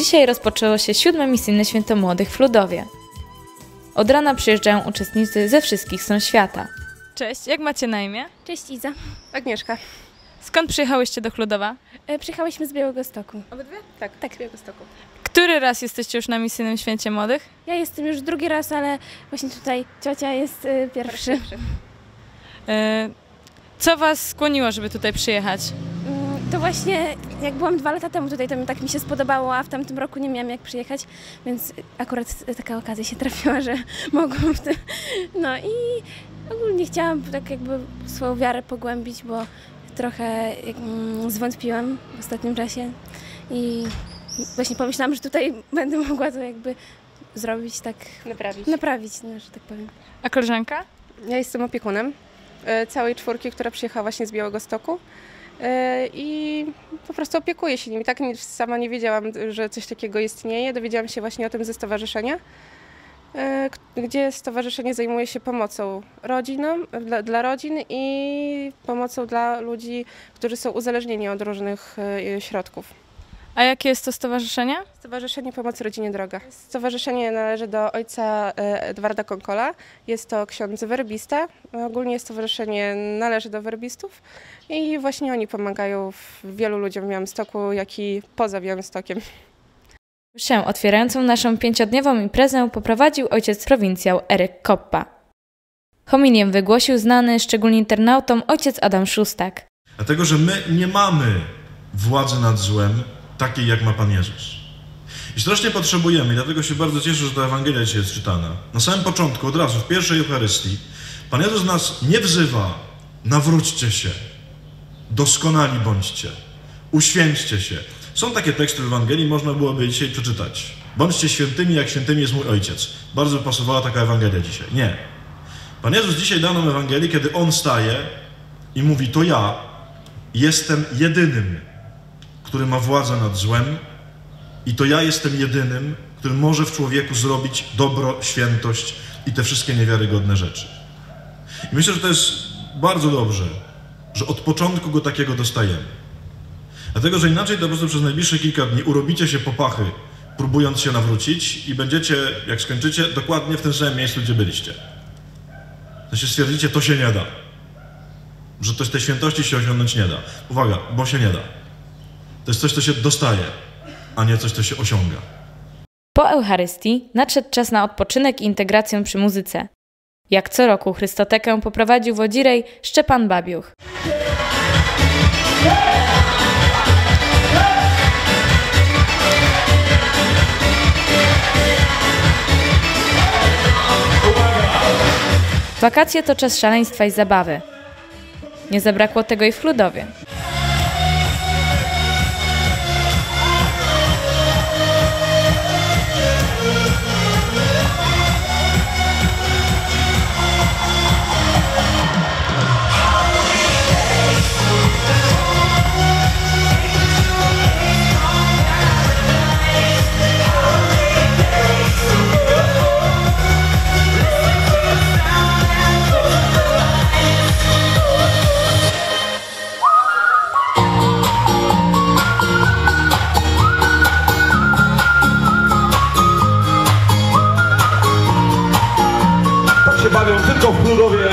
Dzisiaj rozpoczęło się siódme misyjne święto młodych w Ludowie. Od rana przyjeżdżają uczestnicy ze wszystkich stron świata. Cześć, jak macie na imię? Cześć Iza. Agnieszka. Skąd przyjechałyście do Chludowa? E, Przyjechałyśmy z Białego Stoku. Obydwie? Tak, tak. Białegostoku. Który raz jesteście już na misyjnym święcie młodych? Ja jestem już drugi raz, ale właśnie tutaj ciocia jest e, pierwszy. E, Co was skłoniło, żeby tutaj przyjechać? To właśnie jak byłam dwa lata temu tutaj, to mi tak mi się spodobało, a w tamtym roku nie miałam jak przyjechać, więc akurat taka okazja się trafiła, że mogłam w tym. No i ogólnie chciałam tak jakby swoją wiarę pogłębić, bo trochę mm, zwątpiłam w ostatnim czasie i właśnie pomyślałam, że tutaj będę mogła to jakby zrobić tak, Naprawić. naprawić, no, że tak powiem. A koleżanka? Ja jestem opiekunem e, całej czwórki, która przyjechała właśnie z Białego Stoku. E, I po prostu opiekuję się nimi. Tak sama nie wiedziałam, że coś takiego istnieje. Dowiedziałam się właśnie o tym ze stowarzyszenia, e, gdzie stowarzyszenie zajmuje się pomocą rodzinom, dla, dla rodzin i pomocą dla ludzi, którzy są uzależnieni od różnych e, środków. A jakie jest to stowarzyszenie? Stowarzyszenie Pomocy Rodzinie Droga. Stowarzyszenie należy do ojca e, Edwarda Konkola. Jest to ksiądz werbista. Ogólnie stowarzyszenie należy do werbistów i właśnie oni pomagają wielu ludziom w Białymstoku, jak i poza Białymstokiem. Mszę otwierającą naszą pięciodniową imprezę poprowadził ojciec prowincjał Eryk Koppa. Hominiem wygłosił znany szczególnie internautom ojciec Adam Szustak. Dlatego, że my nie mamy władzy nad złem takiej, jak ma Pan Jezus. I strasznie potrzebujemy, dlatego się bardzo cieszę, że ta Ewangelia dzisiaj jest czytana. Na samym początku, od razu, w pierwszej Eucharystii, Pan Jezus nas nie wzywa, nawróćcie się, doskonali bądźcie, uświęćcie się. Są takie teksty w Ewangelii, można byłoby dzisiaj przeczytać. Bądźcie świętymi, jak świętymi jest mój Ojciec. Bardzo by pasowała taka Ewangelia dzisiaj. Nie. Pan Jezus dzisiaj dał nam Ewangelię, kiedy On staje i mówi, to ja jestem jedynym, który ma władzę nad złem i to ja jestem jedynym, który może w człowieku zrobić dobro, świętość i te wszystkie niewiarygodne rzeczy. I myślę, że to jest bardzo dobrze, że od początku go takiego dostajemy. Dlatego, że inaczej to po prostu przez najbliższe kilka dni urobicie się popachy, próbując się nawrócić i będziecie, jak skończycie, dokładnie w tym samym miejscu, gdzie byliście. To się stwierdzicie, to się nie da że to, tej świętości się osiągnąć nie da. Uwaga, bo się nie da. To jest coś, co się dostaje, a nie coś, co się osiąga. Po Eucharystii nadszedł czas na odpoczynek i integrację przy muzyce. Jak co roku Chrystotekę poprowadził wodzirej Szczepan Babiuch. Wakacje to czas szaleństwa i zabawy. Nie zabrakło tego i w Chludowie. bawią tylko w Plurowie